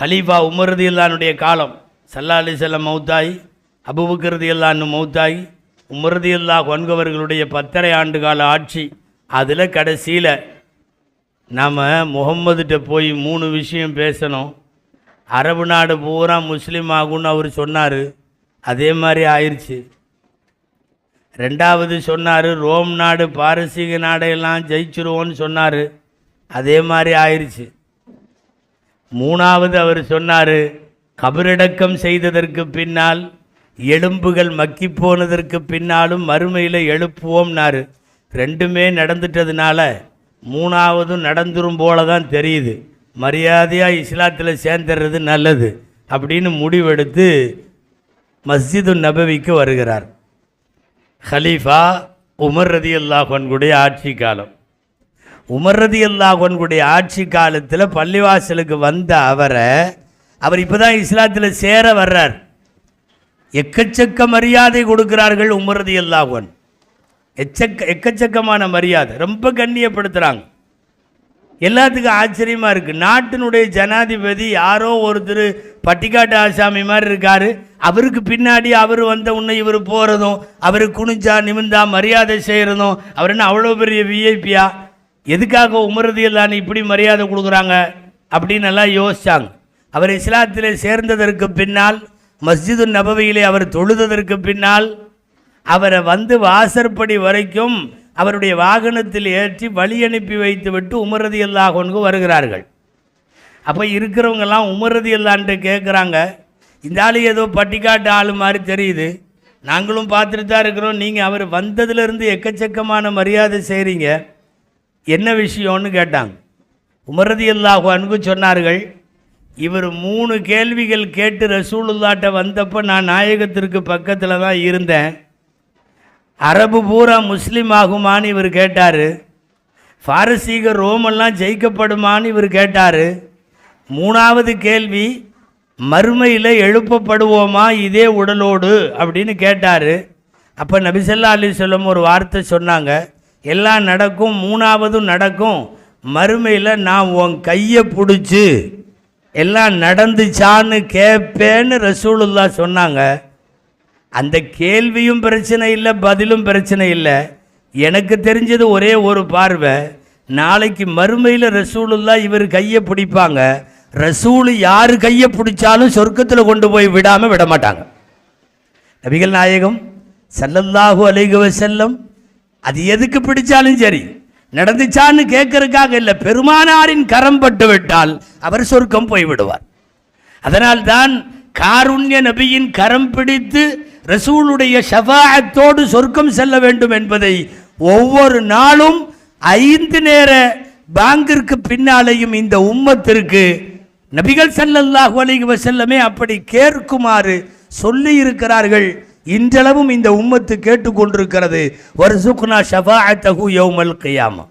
ஹலீஃபா உமரது இல்லானுடைய காலம் சல்லா அலி செல்லம் மௌத்தாய் அபுபக்கரது இல்லான்னு மௌத்தாய் உமரது இல்லா கொன்கவர்களுடைய பத்தரை ஆண்டு கால ஆட்சி அதில் கடைசியில் நாம் முகம்மதுகிட்ட போய் மூணு விஷயம் பேசணும். அரபு நாடு பூரா முஸ்லீம் ஆகும்னு அவர் சொன்னார். அதே மாதிரி ஆயிடுச்சு ரெண்டாவது சொன்னார் ரோம் நாடு பாரசீக நாடையெல்லாம் ஜெயிச்சிருவோன்னு சொன்னார். அதே மாதிரி ஆயிடுச்சு மூணாவது அவர் சொன்னார் கபரடக்கம் செய்ததற்கு பின்னால் எலும்புகள் மக்கி போனதற்கு பின்னாலும் மறுமையில் எழுப்புவோம்னாரு. ரெண்டுமே நடந்துட்டதுனால மூணாவதும் நடந்துரும் போல தான் தெரியுது. மரியாதையாக இஸ்லாத்தில் சேர்ந்துடுறது நல்லது அப்படின்னு முடிவெடுத்து மஸ்ஜிது நபவிக்கு வருகிறார். ஹலீஃபா உமர் ரதி அல்லாஹன்குடைய ஆட்சி காலம். உமர்றது ரதி அல்லாஹன்குடைய ஆட்சி காலத்தில் பள்ளிவாசலுக்கு வந்த அவரை அவர் இப்போ தான் இஸ்லாத்தில் சேர வர்றார். எக்கச்சக்க மரியாதை கொடுக்கிறார்கள் உமர்றது ரதி அல்லாஹன் எச்சக்க எக்கச்சக்கமான மரியாதை. ரொம்ப கண்ணியப்படுத்துகிறாங்க எல்லாத்துக்கும் ஆச்சரியமாக இருக்குது நாட்டினுடைய ஜனாதிபதி யாரோ ஒருத்தர் பட்டிக்காட்டு ஆசாமி மாதிரி இருக்கார். அவருக்கு பின்னாடி அவர் வந்த உன்னை இவர் போகிறதும் அவர் குனிஞ்சா நிமிந்தா மரியாதை செய்கிறதும் அவர் என்ன அவ்வளோ பெரிய விஐபியாக எதுக்காக உமரதியல்லான்னு இப்படி மரியாதை கொடுக்குறாங்க அப்படின்னு எல்லாம் யோசிச்சாங்க. அவர் இஸ்லாத்திலே சேர்ந்ததற்கு பின்னால் மஸ்ஜிது நபவியிலே அவர் தொழுததற்கு பின்னால் அவரை வந்து வாசற்படி வரைக்கும் அவருடைய வாகனத்தில் ஏற்றி வழி அனுப்பி வைத்து விட்டு உமரதி கொண்டு வருகிறார்கள். அப்போ இருக்கிறவங்கெல்லாம் உமரதி அல்லான்ட்டு கேட்குறாங்க இந்த ஆள் ஏதோ பட்டிக்காட்டு ஆள் மாதிரி தெரியுது. நாங்களும் பார்த்துட்டு தான் இருக்கிறோம். நீங்கள் அவர் வந்ததுலேருந்து எக்கச்சக்கமான மரியாதை செய்கிறீங்க என்ன விஷயம்னு கேட்டாங்க. உமரதி அல்லாஹானுக்கு சொன்னார்கள் இவர் மூணு கேள்விகள் கேட்டு ரசூலுல்லாட்ட வந்தப்போ நான் நாயகத்திற்கு பக்கத்தில் தான் இருந்தேன். அரபு பூரா முஸ்லீம் ஆகுமான்னு இவர் கேட்டார். பாரசீக ரோமெல்லாம் ஜெயிக்கப்படுமான்னு இவர் கேட்டார். மூணாவது கேள்வி மறுமையில் எழுப்பப்படுவோமா இதே உடலோடு அப்படின்னு கேட்டார். அப்போ நபிசல்லா அலி சொல்லம் ஒரு வார்த்தை சொன்னாங்க. எல்லாம் நடக்கும் மூணாவதும் நடக்கும். மறுமையில் நான் உன் கையை பிடிச்சி எல்லாம் நடந்துச்சான்னு கேட்பேன்னு ரசூலுல்லா சொன்னாங்க. அந்த கேள்வியும் பிரச்சனை இல்லை பதிலும் பிரச்சனை இல்லை. எனக்கு தெரிஞ்சது ஒரே ஒரு பார்வை. நாளைக்கு மறுமையில் ரசூலுல்லா இவர் கையை பிடிப்பாங்க. ரசூலு யார் கையை பிடிச்சாலும் சொர்க்கத்தில் கொண்டு போய் விடாமல் விட மாட்டாங்க நபிகள் நாயகம் சல்லல்லாஹு அலைகுவ செல்லம் அது எதுக்கு பிடிச்சாலும் சரி. நடந்துச்சான்னு கேட்கறதுக்காக இல்லை பெருமானாரின் கரம் பட்டு விட்டால் அவர் சொர்க்கம் போய்விடுவார் அதனால்தான் காருண்ய நபியின் கரம் பிடித்து ரசூலுடைய ஷபாயத்தோடு சொர்க்கம் செல்ல வேண்டும் என்பதை ஒவ்வொரு நாளும் ஐந்து நேர பாங்கிற்கு பின்னாலேயும் இந்த உம்மத்திற்கு நபிகள் ஸல்லல்லாஹு அலிக செல்லமே அப்படி கேட்குமாறு சொல்லி இருக்கிறார்கள் இன்றளவும் இந்த உம்மத்து கேட்டுக்கொண்டிருக்கிறது. வருசுக்னா ஷஃபாஅத்தஹு யௌமல் கியாமா.